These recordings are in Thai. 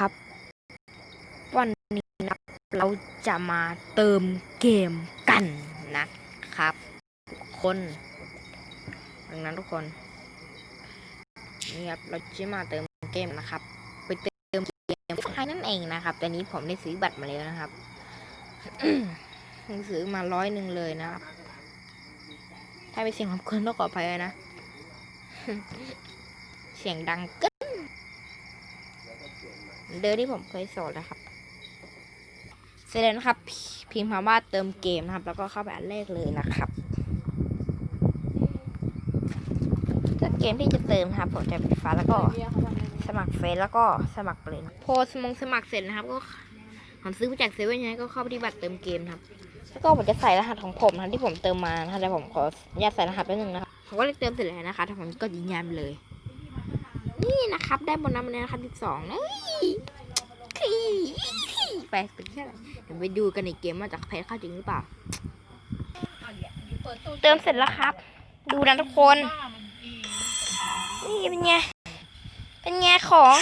นะครับ วันนี้นะเราจะมาเติมเกมกันนะครับ คนดังนั้นทุกคนนี่ครับเราจะมาเติมเกมนะครับ ไปเติมเกมไทยนั่นเองนะครับแต่นี้ผมได้ซื้อบัตรมาแล้วนะครับซื้อมาร้อยหนึ่งเลยนะครับถ้าเป็นเสียงของคนต้องขออภัยด้วยนะ เสียงดังกิน เหมือนเดิมที่ผมเคยสอนนะครับเสร็จแล้วนะครับพพิมพ์คำว่าเติมเกมนะครับ แล้วก็เข้าไปอันแรกเลยนะครับถ้าเกมที่จะเติมนะครับผมจะปิดฟ้าแล้วก็สมัครเฟซแล้วก็สมัครไปเลยนะโพสมงสมัครเสร็จนะครับ ก็ผมซื้อมาจากเซเว่นไงก็เข้าไปที่บัตรเติมเกมนะครับแล้วก็ผมจะใส่รหัสของผมนะที่ผมเติมมานะแต่ผมขออนุญาตใส่รหัสแป๊บนึงนะครับผมก็เลยเติมเสร็จแล้วนะคะแต่ผมก็ยืนยันไปเลย นี่นะครับ ได้บนัสมาแล้วนะครับทีสองนะเฮ้ยไปเป็นแค่ไหนเดี๋ยวไปดูกันในเกมว่าจะแพ้เข้าจริงหรือเปล่า เติมเสร็จแล้วครับ ดูนะทุกคน นี่เป็นไง เป็นไงของ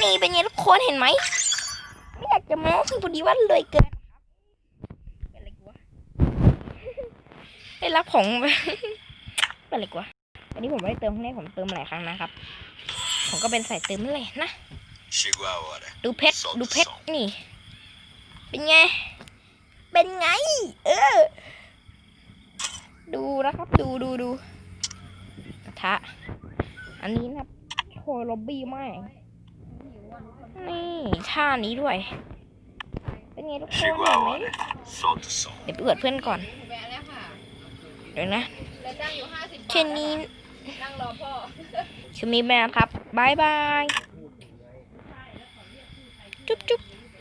นี่เป็นไงทุกคนเห็นไหมไม่อยากจะโม้คือพอดีว่าเลยเกินเป็นอะไรกูวะได้รับของเป็นอะไรกูวะ อันนี้ผมไม่ได้เติมครั้งแรกผมเติมหลายครั้งนะครับ ผมก็เป็นสายเติมนั่นแหละนะ Chegou a hora. ดูเพชรดูเพชรนี่ เป็นไง เป็นไง เออ ดูนะครับ ดูดูดูกระทะ อันนี้นะครับโชว์ล็อบบี้มากนี่ท่านี้ด้วย เป็นไงทุกคน Chegou เห็ a นไหม hora. Solta o som. เดี๋ยวไปอวดเพื่อนก่อนแวะแล้วค่ะเดี๋ยวนะแล้วนั่งอยู่ห้าสิบบาทแค่นี้ นั่งรอพ่อชุดนี้แม่ครับบายบาย จุ๊บจุ๊บ